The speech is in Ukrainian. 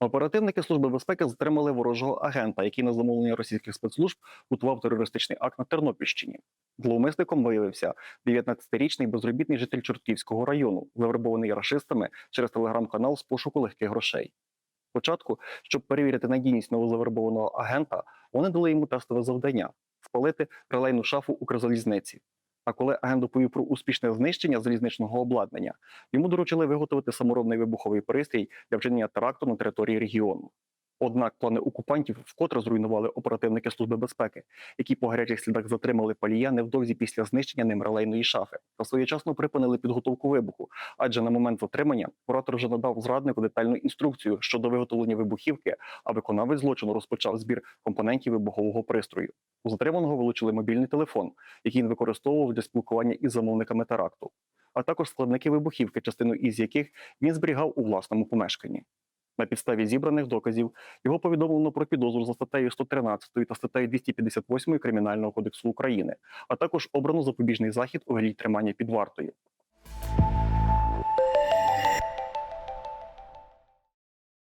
Оперативники Служби безпеки затримали ворожого агента, який на замовлення російських спецслужб готував терористичний акт на Тернопільщині. Зловмисником виявився 19-річний безробітний житель Чортківського району, завербований рашистами через телеграм-канал з пошуку легких грошей. Спочатку, щоб перевірити надійність новозавербованого агента, вони дали йому тестове завдання спалити релейну шафу Укрзалізниці. А коли агент доповів про успішне знищення залізничного обладнання, йому доручили виготовити саморобний вибуховий пристрій для вчинення теракту на території регіону. Однак плани окупантів вкотре зруйнували оперативники Служби безпеки, які по гарячих слідах затримали палія невдовзі після знищення ним релейної шафи та своєчасно припинили підготовку вибуху. Адже на момент затримання куратор вже надав зраднику детальну інструкцію щодо виготовлення вибухівки, а виконавець злочину розпочав збір компонентів вибухового пристрою. У затриманого вилучили мобільний телефон, який він використовував для спілкування із замовниками теракту, а також складники вибухівки, частину із яких він зберігав у власному помешканні. На підставі зібраних доказів його повідомлено про підозру за статтею 113 та статтею 258 Кримінального кодексу України, а також обрано запобіжний захід у вигляді тримання під вартою.